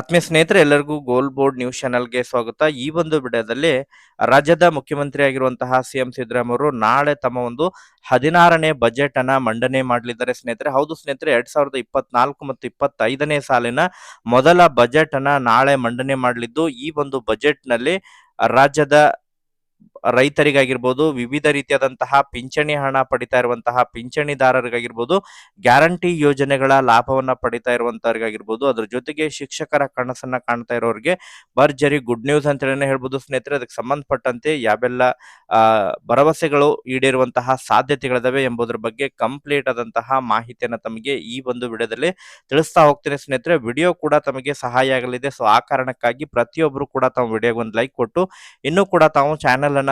ಆತ್ಮೀಯ ಸ್ನೇಹಿತರೆ, ಎಲ್ಲರಿಗೂ ಗೋಲ್ ಬೋರ್ಡ್ ನ್ಯೂಸ್ ಚಾನೆಲ್ಗೆ ಸ್ವಾಗತ. ಈ ಒಂದು ವಿಡಿಯೋದಲ್ಲಿ ರಾಜ್ಯದ ಮುಖ್ಯಮಂತ್ರಿ ಆಗಿರುವಂತಹ ಸಿಎಂ ಸಿದ್ದರಾಮಯ್ಯ ನಾಳೆ ತಮ್ಮ ಒಂದು ಹದಿನಾರನೇ ಬಜೆಟ್ ಅನ್ನ ಮಂಡನೆ ಮಾಡಲಿದ್ದಾರೆ ಸ್ನೇಹಿತರೆ. ಹೌದು ಸ್ನೇಹಿತರೆ, ಎರಡ್ ಸಾವಿರದ ಇಪ್ಪತ್ನಾಲ್ಕು ಮತ್ತು ಇಪ್ಪತ್ತೈದನೇ ಸಾಲಿನ ಮೊದಲ ಬಜೆಟ್ ಅನ್ನ ನಾಳೆ ಮಂಡನೆ ಮಾಡಲಿದ್ದು, ಈ ಒಂದು ಬಜೆಟ್ನಲ್ಲಿ ರಾಜ್ಯದ ರೈತರಿಗಾಗಿರ್ಬೋದು, ವಿವಿಧ ರೀತಿಯಾದಂತಹ ಪಿಂಚಣಿ ಹಣ ಪಡಿತಾ ಇರುವಂತಹ ಪಿಂಚಣಿದಾರರಿಗಾಗಿರ್ಬೋದು, ಗ್ಯಾರಂಟಿ ಯೋಜನೆಗಳ ಲಾಭವನ್ನ ಪಡಿತಾ ಇರುವಂತವ್ರಿಗಾಗಿರ್ಬೋದು, ಅದ್ರ ಜೊತೆಗೆ ಶಿಕ್ಷಕರ ಕನಸನ್ನ ಕಾಣ್ತಾ ಇರೋರಿಗೆ ಭರ್ಜರಿ ಗುಡ್ ನ್ಯೂಸ್ ಅಂತ ಹೇಳಿ ಹೇಳ್ಬೋದು ಸ್ನೇಹಿತರೆ. ಅದಕ್ಕೆ ಸಂಬಂಧಪಟ್ಟಂತೆ ಯಾವೆಲ್ಲ ಭರವಸೆಗಳು ಈಡೇರುವಂತಹ ಸಾಧ್ಯತೆಗಳಿದಾವೆ ಎಂಬುದರ ಬಗ್ಗೆ ಕಂಪ್ಲೀಟ್ ಆದಂತಹ ಮಾಹಿತಿಯನ್ನ ತಮಗೆ ಈ ಒಂದು ವಿಡಿಯೋದಲ್ಲಿ ತಿಳಿಸ್ತಾ ಹೋಗ್ತೇನೆ ಸ್ನೇಹಿತರೆ. ವಿಡಿಯೋ ಕೂಡ ತಮಗೆ ಸಹಾಯ ಆಗಲಿದೆ. ಸೊ, ಆ ಕಾರಣಕ್ಕಾಗಿ ಪ್ರತಿಯೊಬ್ಬರು ಕೂಡ ತಾವು ವಿಡಿಯೋಗೆ ಒಂದು ಲೈಕ್ ಕೊಟ್ಟು, ಇನ್ನೂ ಕೂಡ ತಾವು ಚಾನೆಲ್ ಅನ್ನ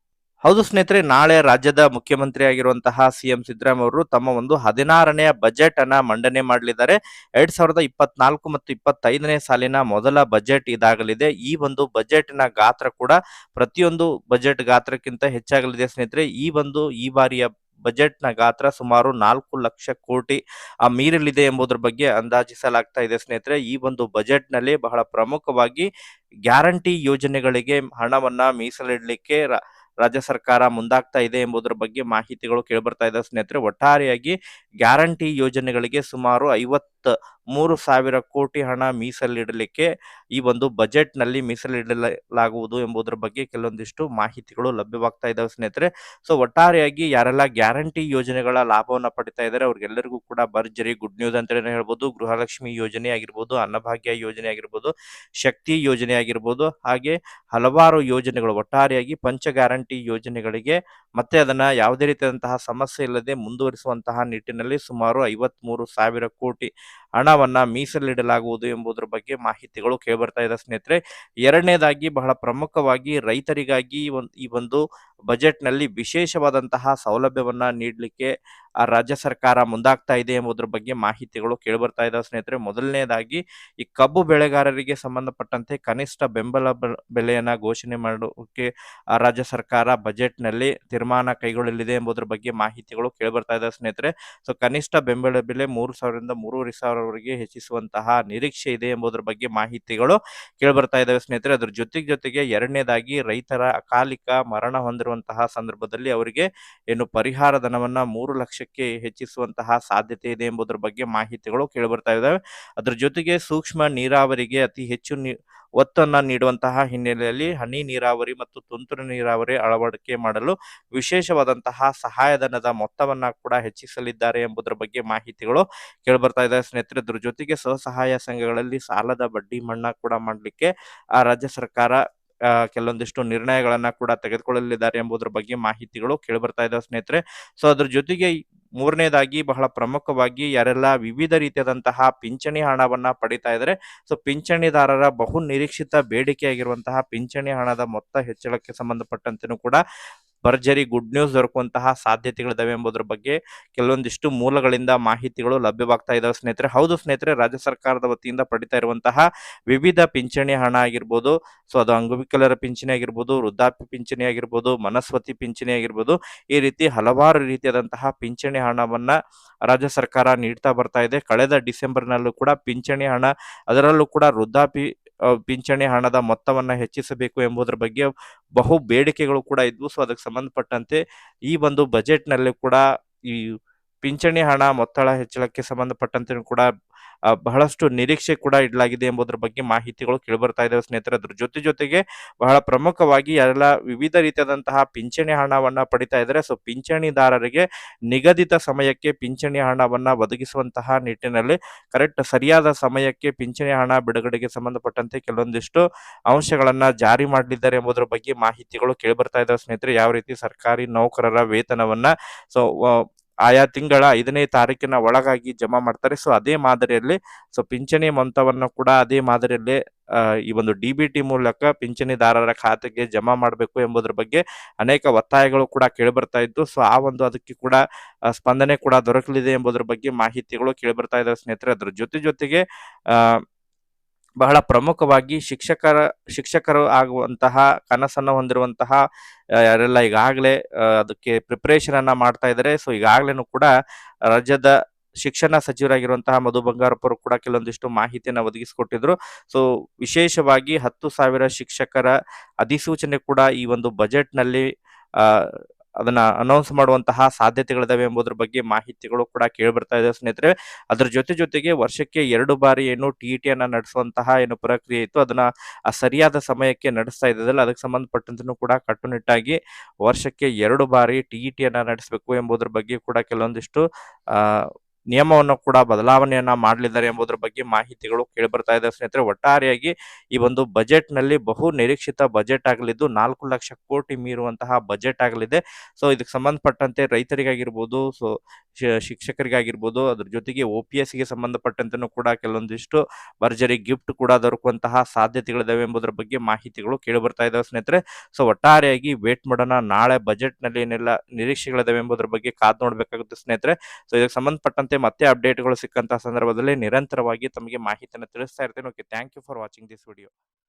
ಹೌದು ಸ್ನೇಹಿತರೆ, ನಾಳೆ ರಾಜ್ಯದ ಮುಖ್ಯಮಂತ್ರಿ ಆಗಿರುವಂತಹ ಸಿಎಂ ಸಿದ್ದರಾಮಯ್ಯ ಅವರು ತಮ್ಮ ಒಂದು ಹದಿನಾರನೆಯ ಬಜೆಟ್ ಅನ್ನ ಮಂಡನೆ ಮಾಡಲಿದ್ದಾರೆ. ಎರಡ್ ಸಾವಿರದ ಇಪ್ಪತ್ನಾಲ್ಕು ಮತ್ತು ಇಪ್ಪತ್ತೈದನೇ ಸಾಲಿನ ಮೊದಲ ಬಜೆಟ್ ಇದಾಗಲಿದೆ. ಈ ಒಂದು ಬಜೆಟ್ನ ಗಾತ್ರ ಕೂಡ ಪ್ರತಿಯೊಂದು ಬಜೆಟ್ ಗಾತ್ರಕ್ಕಿಂತ ಹೆಚ್ಚಾಗಲಿದೆ ಸ್ನೇಹಿತರೆ. ಈ ಒಂದು, ಈ ಬಾರಿಯ ಬಜೆಟ್ನ ಗಾತ್ರ ಸುಮಾರು ನಾಲ್ಕು ಲಕ್ಷ ಕೋಟಿ ಮೀರಲಿದೆ ಎಂಬುದರ ಬಗ್ಗೆ ಅಂದಾಜಿಸಲಾಗ್ತಾ ಇದೆ ಸ್ನೇಹಿತರೆ. ಈ ಒಂದು ಬಜೆಟ್ನಲ್ಲಿ ಬಹಳ ಪ್ರಮುಖವಾಗಿ ಗ್ಯಾರಂಟಿ ಯೋಜನೆಗಳಿಗೆ ಹಣವನ್ನ ಮೀಸಲಿಡಲಿಕ್ಕೆ ರಾಜ್ಯ ಸರ್ಕಾರ ಮುಂದಾಗ್ತಾ ಇದೆ ಎಂಬುದರ ಬಗ್ಗೆ ಮಾಹಿತಿಗಳು ಕೇಳಿಬರ್ತಾ ಇದೆ ಸ್ನೇಹಿತರೆ. ಒಟ್ಟಾರೆಯಾಗಿ ಗ್ಯಾರಂಟಿ ಯೋಜನೆಗಳಿಗೆ ಸುಮಾರು ಐವತ್ತ ಮೂರು ಸಾವಿರ ಕೋಟಿ ಹಣ ಮೀಸಲಿಡಲಿಕ್ಕೆ ಈ ಒಂದು ಬಜೆಟ್ನಲ್ಲಿ ಮೀಸಲಿಡಲಾಗುವುದು ಎಂಬುದರ ಬಗ್ಗೆ ಕೆಲವೊಂದಿಷ್ಟು ಮಾಹಿತಿಗಳು ಲಭ್ಯವಾಗ್ತಾ ಇದ್ದಾವೆ ಸ್ನೇಹಿತರೆ. ಸೊ, ಒಟ್ಟಾರೆಯಾಗಿ ಯಾರೆಲ್ಲ ಗ್ಯಾರಂಟಿ ಯೋಜನೆಗಳ ಲಾಭವನ್ನ ಪಡಿತಾ ಇದ್ದಾರೆ ಅವ್ರಿಗೆಲ್ಲರಿಗೂ ಕೂಡ ಭರ್ಜರಿ ಗುಡ್ ನ್ಯೂಸ್ ಅಂತಲೇ ಹೇಳ್ಬೋದು, ಗೃಹಲಕ್ಷ್ಮಿ ಯೋಜನೆ ಆಗಿರ್ಬೋದು, ಅನ್ನಭಾಗ್ಯ ಯೋಜನೆ ಆಗಿರ್ಬೋದು, ಶಕ್ತಿ ಯೋಜನೆ ಆಗಿರ್ಬೋದು, ಹಾಗೆ ಹಲವಾರು ಯೋಜನೆಗಳು ಒಟ್ಟಾರೆಯಾಗಿ ಪಂಚ ಗ್ಯಾರಂಟಿ ಯೋಜನೆಗಳಿಗೆ ಮತ್ತೆ ಅದನ್ನ ಯಾವುದೇ ರೀತಿಯಾದಂತಹ ಸಮಸ್ಯೆ ಇಲ್ಲದೆ ಮುಂದುವರಿಸುವಂತಹ ನಿಟ್ಟಿನಲ್ಲಿ ಸುಮಾರು ಐವತ್ಮೂರು ಸಾವಿರ ಕೋಟಿ ಹಣವನ್ನ ಮೀಸಲಿಡಲಾಗುವುದು ಎಂಬುದರ ಬಗ್ಗೆ ಮಾಹಿತಿಗಳು ಕೇಳಿಬರ್ತಾ ಇದೆ ಸ್ನೇಹಿತರೆ. ಎರಡನೇದಾಗಿ ಬಹಳ ಪ್ರಮುಖವಾಗಿ ರೈತರಿಗಾಗಿ ಈ ಒಂದು ಬಜೆಟ್ನಲ್ಲಿ ವಿಶೇಷವಾದಂತಹ ಸೌಲಭ್ಯವನ್ನ ನೀಡಲಿಕ್ಕೆ ಆ ರಾಜ್ಯ ಸರ್ಕಾರ ಮುಂದಾಗ್ತಾ ಇದೆ ಎಂಬುದರ ಬಗ್ಗೆ ಮಾಹಿತಿಗಳು ಕೇಳಿಬರ್ತಾ ಇದಾವೆ ಸ್ನೇಹಿತರೆ. ಮೊದಲನೇದಾಗಿ, ಈ ಕಬ್ಬು ಬೆಳೆಗಾರರಿಗೆ ಸಂಬಂಧಪಟ್ಟಂತೆ ಕನಿಷ್ಠ ಬೆಂಬಲ ಬೆಲೆಯನ್ನ ಘೋಷಣೆ ಮಾಡೋಕೆ ರಾಜ್ಯ ಸರ್ಕಾರ ಬಜೆಟ್ನಲ್ಲಿ ತೀರ್ಮಾನ ಕೈಗೊಳ್ಳಲಿದೆ ಎಂಬುದರ ಬಗ್ಗೆ ಮಾಹಿತಿಗಳು ಕೇಳಿಬರ್ತಾ ಇದಾವೆ ಸ್ನೇಹಿತರೆ. ಸೊ, ಕನಿಷ್ಠ ಬೆಂಬಲ ಬೆಲೆ ಮೂರು ಸಾವಿರದಿಂದ ಮೂರುವರೆ ಸಾವಿರವರೆಗೆ ಹೆಚ್ಚಿಸುವಂತಹ ನಿರೀಕ್ಷೆ ಇದೆ ಎಂಬುದರ ಬಗ್ಗೆ ಮಾಹಿತಿಗಳು ಕೇಳಿಬರ್ತಾ ಇದಾವೆ ಸ್ನೇಹಿತರೆ. ಅದ್ರ ಜೊತೆಗೆ ಜೊತೆಗೆ ಎರಡನೇದಾಗಿ, ರೈತರ ಅಕಾಲಿಕ ಮರಣ ಹೊಂದಿರುವಂತಹ ಸಂದರ್ಭದಲ್ಲಿ ಅವರಿಗೆ ಏನು ಪರಿಹಾರ ಧನವನ್ನ ಮೂರು ಲಕ್ಷಕ್ಕೆ ಹೆಚ್ಚಿಸುವಂತಹ ಸಾಧ್ಯತೆ ಇದೆ ಎಂಬುದರ ಬಗ್ಗೆ ಮಾಹಿತಿಗಳು ಕೇಳಿಬರ್ತಾ ಇದ್ದಾವೆ. ಅದ್ರ ಜೊತೆಗೆ ಸೂಕ್ಷ್ಮ ನೀರಾವರಿಗೆ ಅತಿ ಹೆಚ್ಚು ಒತ್ತನ್ನು ನೀಡುವಂತಹ ಹಿನ್ನೆಲೆಯಲ್ಲಿ ಹನಿ ನೀರಾವರಿ ಮತ್ತು ತುಂತುರು ನೀರಾವರಿ ಅಳವಡಿಕೆ ಮಾಡಲು ವಿಶೇಷವಾದಂತಹ ಸಹಾಯಧನದ ಮೊತ್ತವನ್ನ ಕೂಡ ಹೆಚ್ಚಿಸಲಿದ್ದಾರೆ ಎಂಬುದರ ಬಗ್ಗೆ ಮಾಹಿತಿಗಳು ಕೇಳಿಬರ್ತಾ ಇದೆ ಸ್ನೇಹಿತರೆ, ಇದ್ರ ಜೊತೆಗೆ ಸ್ವಸಹಾಯ ಸಂಘಗಳಲ್ಲಿ ಸಾಲದ ಬಡ್ಡಿ ಮನ್ನಾ ಕೂಡ ಮಾಡಲಿಕ್ಕೆ ಆ ರಾಜ್ಯ ಸರ್ಕಾರ ಕೆಲವೊಂದಿಷ್ಟು ನಿರ್ಣಯಗಳನ್ನ ಕೂಡ ತೆಗೆದುಕೊಳ್ಳಲಿದ್ದಾರೆ ಎಂಬುದರ ಬಗ್ಗೆ ಮಾಹಿತಿಗಳು ಕೇಳಿಬರ್ತಾ ಇದಾವೆ ಸ್ನೇಹಿತರೆ. ಸೊ ಅದ್ರ ಜೊತೆಗೆ ಮೂರನೇದಾಗಿ ಬಹಳ ಪ್ರಮುಖವಾಗಿ ಯಾರೆಲ್ಲ ವಿವಿಧ ರೀತಿಯಾದಂತಹ ಪಿಂಚಣಿ ಹಣವನ್ನ ಪಡಿತಾ ಇದ್ದಾರೆ ಸೊ ಪಿಂಚಣಿದಾರರ ಬಹು ನಿರೀಕ್ಷಿತ ಬೇಡಿಕೆಯಾಗಿರುವಂತಹ ಪಿಂಚಣಿ ಹಣದ ಮೊತ್ತ ಹೆಚ್ಚಳಕ್ಕೆ ಸಂಬಂಧಪಟ್ಟಂತೆ ಕೂಡ ಭರ್ಜರಿ ಗುಡ್ ನ್ಯೂಸ್ ದೊರಕುವಂತಹ ಸಾಧ್ಯತೆಗಳಿದಾವೆ ಎಂಬುದರ ಬಗ್ಗೆ ಕೆಲವೊಂದಿಷ್ಟು ಮೂಲಗಳಿಂದ ಮಾಹಿತಿಗಳು ಲಭ್ಯವಾಗ್ತಾ ಇದಾವೆ ಸ್ನೇಹಿತರೆ. ಹೌದು ಸ್ನೇಹಿತರೆ ರಾಜ್ಯ ಸರ್ಕಾರದ ವತಿಯಿಂದ ಪಡಿತಾ ಇರುವಂತಹ ವಿವಿಧ ಪಿಂಚಣಿ ಹಣ ಆಗಿರ್ಬೋದು ಸೊ ಅದು ಅಂಗವಿಕಲರ ಪಿಂಚಣಿ ಆಗಿರ್ಬೋದು ವೃದ್ಧಾಪ್ಯ ಪಿಂಚಣಿ ಆಗಿರ್ಬೋದು ಮನಸ್ವತಿ ಪಿಂಚಣಿ ಆಗಿರ್ಬೋದು ಈ ರೀತಿ ಹಲವಾರು ರೀತಿಯಾದಂತಹ ಪಿಂಚಣಿ ಹಣವನ್ನ ರಾಜ್ಯ ಸರ್ಕಾರ ನೀಡ್ತಾ ಬರ್ತಾ ಇದೆ. ಕಳೆದ ಡಿಸೆಂಬರ್ನಲ್ಲೂ ಕೂಡ ಪಿಂಚಣಿ ಹಣ ಅದರಲ್ಲೂ ಕೂಡ ವೃದ್ಧಾಪ್ಯ ಆ, ಪಿಂಚಣಿ ಹಣದ ಮೊತ್ತವನ್ನು ಹೆಚ್ಚಿಸಬೇಕು ಎಂಬುದರ ಬಗ್ಗೆ ಬಹು ಬೇಡಿಕೆಗಳು ಕೂಡ ಇದ್ವು. ಸೊ ಅದಕ್ಕೆ ಸಂಬಂಧಪಟ್ಟಂತೆ ಈ ಒಂದು ಬಜೆಟ್ನಲ್ಲಿ ಕೂಡ ಈ ಪಿಂಚಣಿ ಹಣ, ಮೊತ್ತಳ ಹೆಚ್ಚಳಕ್ಕೆ ಸಂಬಂಧಪಟ್ಟಂತೆ ಕೂಡ ಬಹಳಷ್ಟು ನಿರೀಕ್ಷೆ ಕೂಡ ಇಡಲಾಗಿದೆ ಎಂಬುದರ ಬಗ್ಗೆ ಮಾಹಿತಿಗಳು ಕೇಳಿಬರ್ತಾ ಇದ್ದಾವೆ ಸ್ನೇಹಿತರೆ. ಅದ್ರ ಜೊತೆ ಜೊತೆಗೆ ಬಹಳ ಪ್ರಮುಖವಾಗಿ ಎಲ್ಲ ವಿವಿಧ ರೀತಿಯಾದಂತಹ ಪಿಂಚಣಿ ಹಣವನ್ನ ಪಡಿತಾ ಇದ್ದಾರೆ ಸೊ, ಪಿಂಚಣಿದಾರರಿಗೆ ನಿಗದಿತ ಸಮಯಕ್ಕೆ ಪಿಂಚಣಿ ಹಣವನ್ನ ಒದಗಿಸುವಂತಹ ನಿಟ್ಟಿನಲ್ಲಿ ಕರೆಕ್ಟ್ ಸರಿಯಾದ ಸಮಯಕ್ಕೆ ಪಿಂಚಣಿ ಹಣ ಬಿಡುಗಡೆಗೆ ಸಂಬಂಧಪಟ್ಟಂತೆ ಕೆಲವೊಂದಿಷ್ಟು ಅಂಶಗಳನ್ನ ಜಾರಿ ಮಾಡಲಿದ್ದಾರೆ ಎಂಬುದರ ಬಗ್ಗೆ ಮಾಹಿತಿಗಳು ಕೇಳಿಬರ್ತಾ ಇದ್ದಾವೆ ಸ್ನೇಹಿತರೆ. ಯಾವ ರೀತಿ ಸರ್ಕಾರಿ ನೌಕರರ ವೇತನವನ್ನ, ಸೊ ಆಯಾ ತಿಂಗಳ ಐದನೇ ತಾರೀಕಿನ ಒಳಗಾಗಿ ಜಮಾ ಮಾಡ್ತಾರೆ. ಸೊ ಅದೇ ಮಾದರಿಯಲ್ಲಿ ಸೊ ಪಿಂಚಣಿ ಮೊತ್ತವನ್ನು ಕೂಡ ಅದೇ ಮಾದರಿಯಲ್ಲಿ ಈ ಒಂದು ಡಿ ಬಿ ಟಿ ಮೂಲಕ ಪಿಂಚಣಿದಾರರ ಖಾತೆಗೆ ಜಮಾ ಮಾಡಬೇಕು ಎಂಬುದರ ಬಗ್ಗೆ ಅನೇಕ ಒತ್ತಾಯಗಳು ಕೂಡ ಕೇಳಿಬರ್ತಾ ಇದ್ದು ಸೊ ಆ ಒಂದು ಅದಕ್ಕೆ ಕೂಡ ಸ್ಪಂದನೆ ಕೂಡ ದೊರಕಲಿದೆ ಎಂಬುದರ ಬಗ್ಗೆ ಮಾಹಿತಿಗಳು ಕೇಳಿಬರ್ತಾ ಇದ್ದಾವೆ ಸ್ನೇಹಿತರೆ. ಅದರ ಜೊತೆ ಜೊತೆಗೆ ಬಹಳ ಪ್ರಮುಖವಾಗಿ ಶಿಕ್ಷಕರ, ಶಿಕ್ಷಕರು ಆಗುವಂತಹ, ಕನಸನ್ನು ಹೊಂದಿರುವಂತಹ ಯಾರೆಲ್ಲ ಈಗಾಗಲೇ ಅದಕ್ಕೆ ಪ್ರಿಪರೇಷನ್ ಅನ್ನ ಮಾಡ್ತಾ ಇದ್ದಾರೆ ಸೊ ಈಗಾಗಲೇನು ಕೂಡ ರಾಜ್ಯದ ಶಿಕ್ಷಣ ಸಚಿವರಾಗಿರುವಂತಹ ಮಧು ಬಂಗಾರಪ್ಪರು ಕೂಡ ಕೆಲವೊಂದಿಷ್ಟು ಮಾಹಿತಿಯನ್ನು ಒದಗಿಸಿಕೊಟ್ಟಿದ್ರು. ಸೊ ವಿಶೇಷವಾಗಿ ಹತ್ತು ಸಾವಿರ ಶಿಕ್ಷಕರ ಅಧಿಸೂಚನೆ ಕೂಡ ಈ ಒಂದು ಬಜೆಟ್ನಲ್ಲಿ ಅದನ್ನ ಅನೌನ್ಸ್ ಮಾಡುವಂತಹ ಸಾಧ್ಯತೆಗಳಿದಾವೆ ಎಂಬುದರ ಬಗ್ಗೆ ಮಾಹಿತಿಗಳು ಕೂಡ ಕೇಳಿ ಬರ್ತಾ ಇದೆ ಸ್ನೇಹಿತರೆ. ಅದರ ಜೊತೆ ಜೊತೆಗೆ ವರ್ಷಕ್ಕೆ ಎರಡು ಬಾರಿ ಏನು ಟಿ ಟಿಯನ್ನ ನಡೆಸುವಂತಹ ಏನು ಪ್ರಕ್ರಿಯೆ ಇತ್ತು, ಅದನ್ನ ಸರಿಯಾದ ಸಮಯಕ್ಕೆ ನಡೆಸ್ತಾ ಇದ್ದದಲ್ಲ, ಅದಕ್ಕೆ ಸಂಬಂಧಪಟ್ಟಂತೂ ಕೂಡ ಕಟ್ಟುನಿಟ್ಟಾಗಿ ವರ್ಷಕ್ಕೆ ಎರಡು ಬಾರಿ ಟಿ ಟಿಯನ್ನ ನಡೆಸಬೇಕು ಎಂಬುದರ ಬಗ್ಗೆ ಕೂಡ ಕೆಲವೊಂದಿಷ್ಟು, ಆ ನಿಯಮವನ್ನು ಕೂಡ ಬದಲಾವಣೆಯನ್ನ ಮಾಡಲಿದ್ದಾರೆ ಎಂಬುದರ ಬಗ್ಗೆ ಮಾಹಿತಿಗಳು ಕೇಳಿ ಬರ್ತಾ ಇದೆ ಸ್ನೇಹಿತರೆ. ಒಟ್ಟಾರೆಯಾಗಿ ಈ ಒಂದು ಬಜೆಟ್ನಲ್ಲಿ ಬಹು ನಿರೀಕ್ಷಿತ ಬಜೆಟ್ ಆಗಲಿದ್ದು ನಾಲ್ಕು ಲಕ್ಷ ಕೋಟಿ ಮೀರುವಂತಹ ಬಜೆಟ್ ಆಗಲಿದೆ. ಸೊ, ಇದಕ್ಕೆ ಸಂಬಂಧಪಟ್ಟಂತೆ ರೈತರಿಗಾಗಿರ್ಬೋದು, ಸೊ ಶಿಕ್ಷಕರಿಗಾಗಿರ್ಬೋದು, ಅದ್ರ ಜೊತೆಗೆ ಒ ಪಿ ಎಸ್ಗೆ ಸಂಬಂಧಪಟ್ಟಂತೆನೂ ಕೂಡ ಕೆಲವೊಂದಿಷ್ಟು ಭರ್ಜರಿ ಗಿಫ್ಟ್ ಕೂಡ ದೊರಕುವಂತಹ ಸಾಧ್ಯತೆಗಳಿದಾವೆ ಎಂಬುದರ ಬಗ್ಗೆ ಮಾಹಿತಿಗಳು ಕೇಳಿ ಬರ್ತಾ ಇದಾವೆ ಸ್ನೇಹಿತರೆ. ಸೊ, ಒಟ್ಟಾರೆಯಾಗಿ ವೇಟ್ ಮಾಡೋಣ, ನಾಳೆ ಬಜೆಟ್ನಲ್ಲಿ ಏನೆಲ್ಲ ನಿರೀಕ್ಷೆಗಳಿದಾವೆ ಎಂಬುದರ ಬಗ್ಗೆ ಕಾದು ನೋಡ್ಬೇಕಾಗುತ್ತೆ ಸ್ನೇಹಿತರೆ. ಸೊ, ಇದಕ್ಕೆ ಸಂಬಂಧಪಟ್ಟಂತೆ ಮತ್ತೆ ಅಪ್ಡೇಟ್ಗಳು ಸಿಕ್ಕಂತಹ ಸಂದರ್ಭದಲ್ಲಿ ನಿರಂತರವಾಗಿ ತಮಗೆ ಮಾಹಿತಿಯನ್ನು ತಿಳಿಸ್ತಾ ಇರ್ತೇನೆ. Okay thank you for watching this video